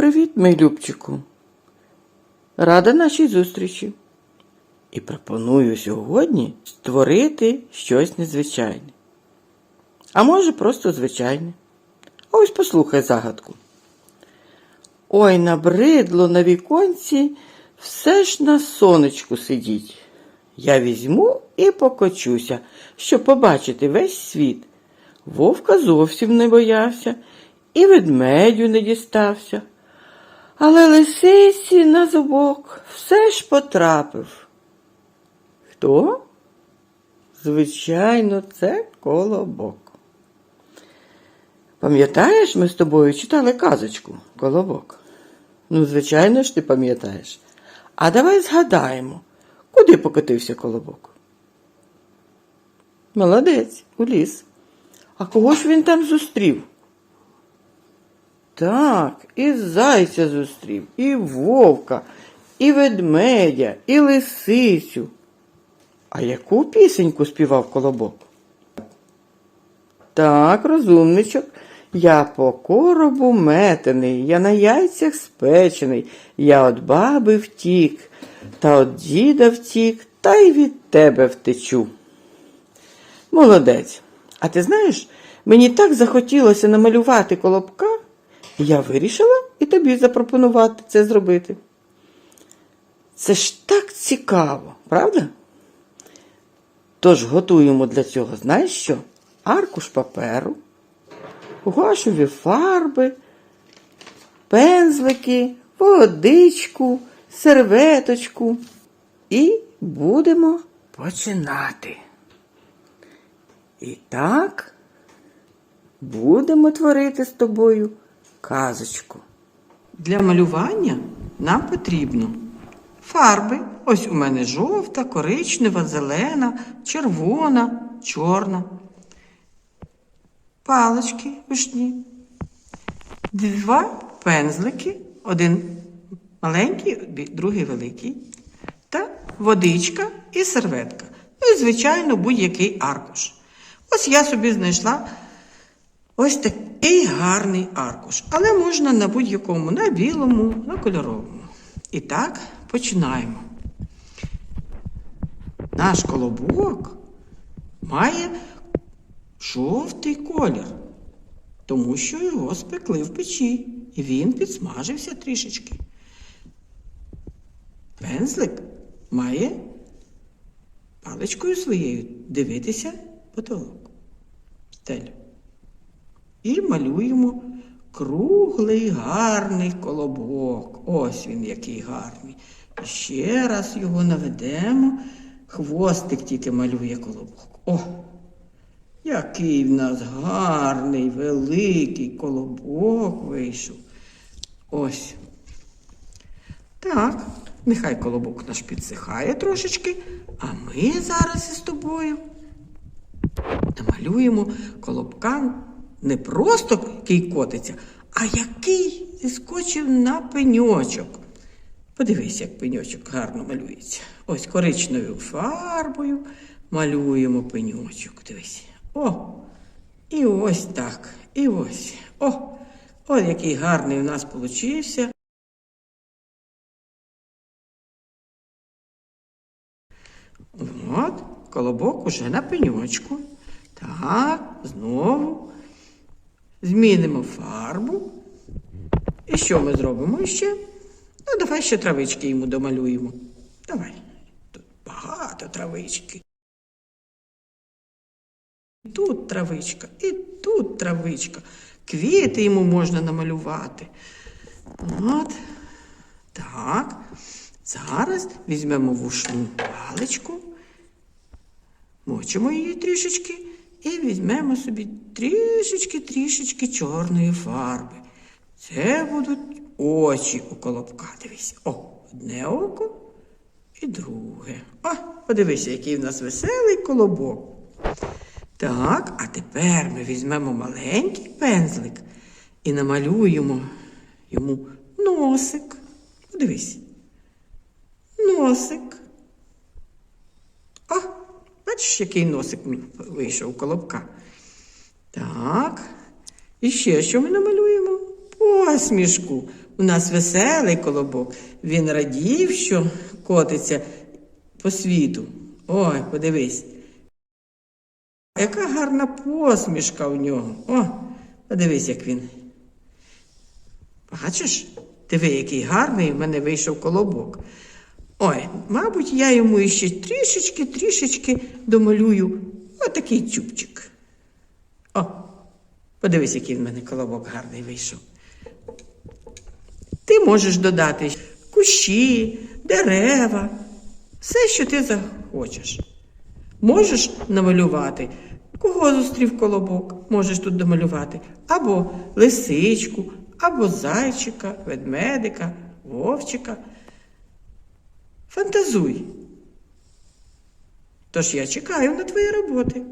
Привіт, мій Любчику. Рада нашій зустрічі. І пропоную сьогодні створити щось незвичайне. А може, просто звичайне. Ось послухай загадку. Ой, набридло на віконці, все ж на сонечку сидіть. Я візьму і покочуся, щоб побачити весь світ. Вовка зовсім не боявся і ведмедю не дістався. Але лисиці на зубок все ж потрапив. Хто? Звичайно, це колобок. Пам'ятаєш, ми з тобою читали казочку Колобок? Ну, звичайно ж, ти пам'ятаєш. А давай згадаємо, куди покотився колобок. Молодець, у ліс. А кого ж він там зустрів? Так, і зайця зустрів, і вовка, і ведмедя, і лисицю. А яку пісеньку співав колобок? Так, розумничок, я по коробу метений, я на яйцях спечений, я от баби втік, та от діда втік, та й від тебе втечу. Молодець. А ти знаєш, мені так захотілося намалювати колобка, я вирішила і тобі запропонувати це зробити. Це ж так цікаво, правда? Тож готуємо для цього, знаєш що? Аркуш паперу, гуашеві фарби, пензлики, водичку, серветочку. І будемо починати. І так будемо творити з тобою казочку. Для малювання нам потрібно фарби. Ось у мене жовта, коричнева, зелена, червона, чорна. Палички вишні. Два пензлики, один маленький, другий великий. Та водичка і серветка. Ну і, звичайно, будь-який аркуш. Ось я собі знайшла ось такий гарний аркуш. Але можна на будь-якому, на білому, на кольоровому. І так, починаємо. Наш колобок має жовтий колір, тому що його спекли в печі, і він підсмажився трішечки. Пензлик має паличкою своєю дивитися потолок, стелю. І малюємо круглий гарний колобок. Ось він який гарний. Ще раз його наведемо. Хвостик тільки малює колобок. О! Який в нас гарний, великий колобок вийшов. Ось. Так, нехай колобок наш підсихає трошечки, а ми зараз із тобою намалюємо колобка не просто який котиться, а який зіскочив на пеньочок. Подивись, як пеньочок гарно малюється. Ось коричневою фарбою малюємо пеньочок. Дивись. О! І ось так. І ось. О! Ось який гарний у нас получився. От, колобок уже на пеньочку. Так, знову змінимо фарбу. І що ми зробимо ще? Ну, давай ще травички йому домалюємо. Давай. Тут багато травички. Тут травичка, і тут травичка. Квіти йому можна намалювати. От. Так. Зараз візьмемо вушну паличку, мочимо її трішечки і візьмемо собі трішечки-трішечки чорної фарби. Це будуть очі у колобка. Дивись. О, одне око і друге. О, подивися, який в нас веселий колобок. Так, а тепер ми візьмемо маленький пензлик і намалюємо йому носик. Подивись. Носик. Бачиш, який носик вийшов колобка. Так. І ще що ми намалюємо? посмішку. У нас веселий колобок. Він радів, що котиться по світу. Ой, подивись. Яка гарна посмішка у нього. О, подивись, як він. Бачиш? Диви, який гарний в мене вийшов колобок. Ой, мабуть, я йому іще трішечки, трішечки домалюю отакий чубчик. О, подивись, який в мене колобок гарний вийшов. Ти можеш додати кущі, дерева, все, що ти захочеш. Можеш намалювати, кого зустрів колобок, можеш тут домалювати, або лисичку, або зайчика, ведмедика, вовчика. Фантазуй. Тож я чекаю на твої роботи.